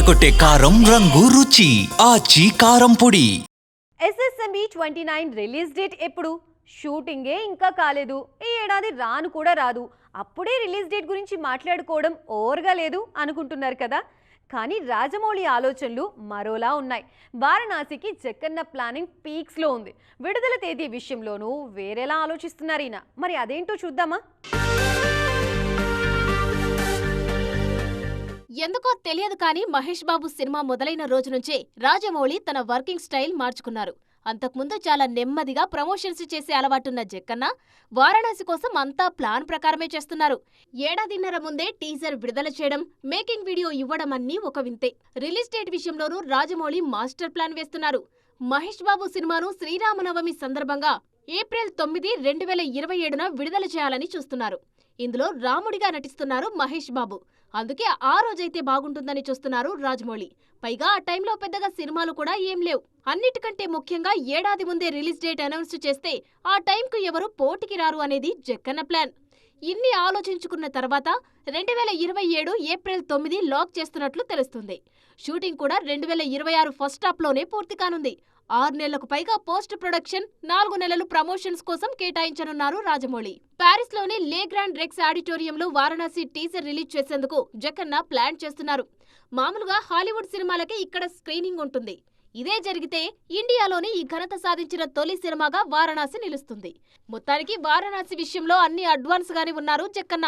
అదరగొట్టే కారం రంగు రుచి. ఆచి కారం పొడి. SSMB twenty nine release date ఎప్పుడు? షూటింగే ఇంకా కాలేదు. ఈ ఏడాది రాను కూడా రాదు. అప్పుడే రిలీజ్ డేట్ గురించి మాట్లాడుకోవడం ఓవర్గా లేదు అనుకుంటున్నారు కదా. కానీ రాజమౌళి ఆలోచనలు మరోలా ఉన్నాయి. వారణాసికి జక్కన్న ప్లానింగ్ పీక్స్లో ఉంది. విడుదల తేదీ విషయంలోనూ వేరేలా ఆలోచిస్తున్నారు ఈయన. మరి అదేంటో చూద్దామా? ఎందుకో తెలియదు కానీ మహేష్ బాబు సినిమా మొదలైన రోజు నుంచే రాజమౌళి తన వర్కింగ్ స్టైల్ మార్చుకున్నారు. అంతకుముందు చాలా నెమ్మదిగా ప్రమోషన్స్ చేసే అలవాటున్న జక్కన్న వారణాసి కోసం అంతా ప్లాన్ ప్రకారమే చేస్తున్నారు. ఏడాదిన్నర ముందే టీజర్ విడుదల చేయడం మేకింగ్ వీడియో ఇవ్వడం అన్నీ ఒక వింతే. రిలీజ్ డేట్ విషయంలోనూ రాజమౌళి మాస్టర్ ప్లాన్ వేస్తున్నారు. మహేష్ బాబు సినిమాను శ్రీరామనవమి సందర్భంగా ఏప్రిల్ తొమ్మిది రెండు వేల ఇరవై ఏడున విడుదల చేయాలని చూస్తున్నారు. ఇందులో రాముడిగా నటిస్తున్నారు మహేష్ బాబు. అందుకే ఆ రోజైతే బాగుంటుందని చూస్తున్నారు రాజమౌళి. పైగా ఆ టైంలో పెద్దగా సినిమాలు కూడా ఏం లేవు. అన్నిటికంటే ముఖ్యంగా ఏడాది ముందే రిలీజ్ డేట్ అనౌన్స్ చేస్తే ఆ టైంకు ఎవరు పోటీకి రారు అనేది జక్కన్న ప్లాన్. ఇన్ని ఆలోచించుకున్న తర్వాత రెండు వేల ఇరవై ఏడు ఏప్రిల్ తొమ్మిది లాక్ చేస్తున్నట్లు తెలుస్తుంది. షూటింగ్ కూడా రెండు వేల ఇరవై ఆరు ఫస్ట్ హాఫ్లోనే పూర్తి కానుంది. ఆరు నెలలకు పైగా పోస్ట్ ప్రొడక్షన్ నాలుగు నెలలు ప్రమోషన్స్ కోసం కేటాయించనున్నారు రాజమౌళి. పారిస్లోని లే గ్రాండ్ రెక్స్ ఆడిటోరియంలో వారణాసి టీజర్ రిలీజ్ చేసేందుకు జగన్న ప్లాన్ చేస్తున్నారు. మామూలుగా హాలీవుడ్ సినిమాలకి ఇక్కడ స్క్రీనింగ్ ఉంటుంది. ఇదే జరిగితే ఇండియాలోని ఈ ఘనత సాధించిన తొలి సినిమాగా వారణాసి నిలుస్తుంది. మొత్తానికి వారణాసి విషయంలో అన్ని అడ్వాన్స్ గానే ఉన్నారు జక్కన్న